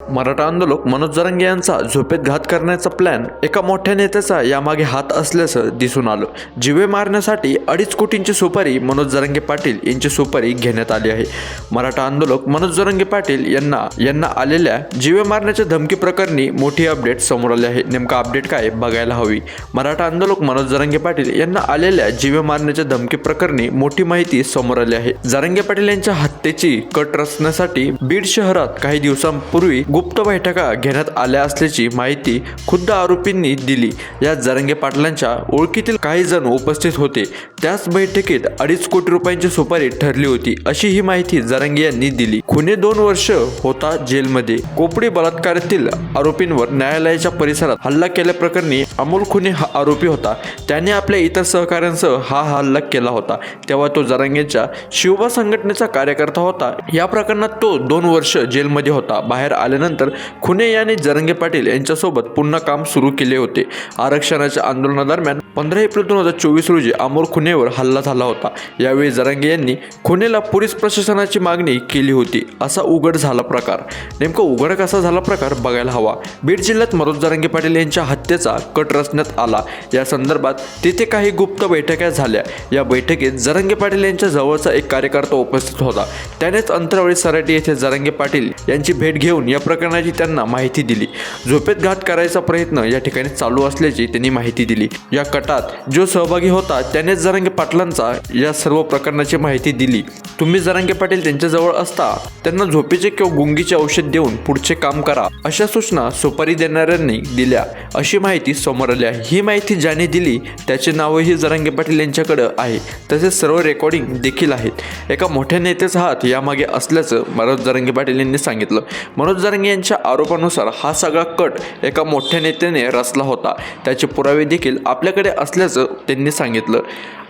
मराठा आंदोलक मनोज जरांगे यांचा झोपेत घात करण्याचा प्लॅन एका मोठ्या नेत्याचा यामागे हात असल्याचं दिसून आलं. जिवे मारण्यासाठी अडीच कोटींची सुपारी मनोज जरांगे पाटील यांची सुपारी घेण्यात आली आहे. मराठा आंदोलक मनोज जरांगे पाटील यांना यांना आलेल्या जिवे मारण्याच्या धमकी प्रकरणी मोठी अपडेट समोर आली आहे. नेमका अपडेट काय बघायला हवी. मराठा आंदोलक मनोज जरांगे पाटील यांना आलेल्या जिवे मारण्याच्या धमकी प्रकरणी मोठी माहिती समोर आली आहे. जरांगे पाटील यांच्या हत्येची कट रचण्यासाठी बीड शहरात काही दिवसांपूर्वी गुप्त बैठका घेण्यात आल्या असल्याची माहिती खुद्द आरोपींनी दिली. या जरंगे पाटलांच्या ओळखीतील काही जण उपस्थित होते. त्याच बैठकीत अडीच कोटी रुपयांची सुपारी ठरली होती अशी ही माहिती जरंगे यांनी दिली. खुने दोन वर्ष होता जेलमध्ये. कोपडी बलात्कारातील आरोपींवर न्यायालयाच्या परिसरात हल्ला केल्याप्रकरणी अमोल खुने हा आरोपी होता. त्याने आपल्या इतर सहकाऱ्यांसह हा हल्ला केला होता. तेव्हा तो जरांगेच्या शिवबा संघटनेचा कार्यकर्ता होता. या प्रकरणात तो दोन वर्ष जेलमध्ये होता. बाहेर झाल्यानंतर खुने याने जरंगे पाटील यांच्यासोबत पुन्हा काम सुरू केले होते. आरक्षणाच्या आंदोलनादरम्यान पंधरा एप्रिल दोन हजार चोवीस रोजी अमोल खुनेवर हल्ला झाला होता. यावेळी जरांगे यांनी खुनेला पोलीस प्रशासनाची मागणी केली होती. असा उघड झाला प्रकार. नेमका उघड कसा झाला प्रकार बघायला हवा. बीड जिल्ह्यात मनोज जरांगे पाटील यांच्या हत्येचा कट रचण्यात आला. या संदर्भात तिथे काही गुप्त बैठका झाल्या. या बैठकीत जरांगे पाटील यांच्या जवळचा एक कार्यकर्ता उपस्थित होता. त्यानेच अंतरावळी सराटी येथे जरांगे पाटील यांची भेट घेऊन या प्रकरणाची त्यांना माहिती दिली. झोपेत घात करायचा प्रयत्न या ठिकाणी चालू असल्याची त्यांनी माहिती दिली. या कटात जो सहभागी होता त्यानेच जरांगे पाटलांचा या सर्व प्रकरणाची माहिती दिली. तुम्ही जरांगे पाटील त्यांच्याजवळ असता त्यांना झोपेचे किंवा गुंगीचे औषध देऊन पुढचे काम करा अशा सूचना सुपारी देणाऱ्यांनी दिल्या. अशी माहिती समोर आली आहे. ही माहिती ज्याने दिली त्याचे नावही जरांगे पाटील यांच्याकडे आहे. तसेच सर्व रेकॉर्डिंग देखील आहेत. एका मोठ्या नेत्याचा हात यामागे असल्याचं मनोज जरांगे पाटील यांनी सांगितलं. मनोज जरांगे यांच्या आरोपानुसार हा सगळा कट एका मोठ्या नेत्याने रचला होता. त्याचे पुरावे देखील आपल्याकडे असल्याचं त्यांनी सांगितलं.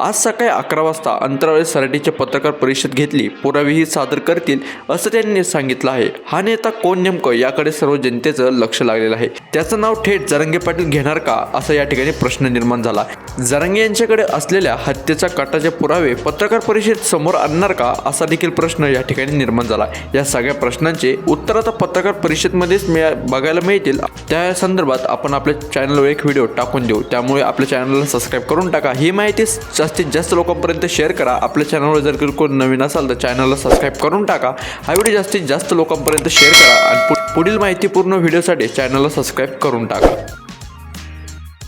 आज सकाळी अकरा वाजता अंतरावळी सराटीची पत्रकार परिषद घेतली. पुरावेही सादर करतील असं त्यांनी सांगितलं आहे. हा नेता कोण नेमकं याकडे सर्व जनतेचं लक्ष लागलेलं आहे. त्याचं नाव थेट जरंगे पाटील घेणार का असा या ठिकाणी प्रश्न निर्माण झाला. जरंगे यांच्याकडे असलेल्या हत्येच्या कटाचे पुरावे पत्रकार परिषद समोर आणणार का असा देखील प्रश्न या ठिकाणी निर्माण झाला. या सगळ्या प्रश्नांचे उत्तर आता पत्रकार परिषदमध्येच मिळा बघायला मिळतील. त्या संदर्भात आपण आपल्या चॅनलवर एक व्हिडिओ टाकून देऊ. त्यामुळे आपल्या चॅनलला सबस्क्राईब करून टाका. ही माहिती जास्तीत जास्त लोकांपर्यंत शेअर करा. आपल्या चॅनलवर जर कोण नवीन असाल तर चॅनलला सबस्क्राईब करून टाका. हा व्हिडिओ जास्तीत जास्त लोकांपर्यंत शेअर करा. आणि पु- पुढील माहितीपूर्ण व्हिडिओसाठी चॅनलला सबस्क्राईब करून टाका.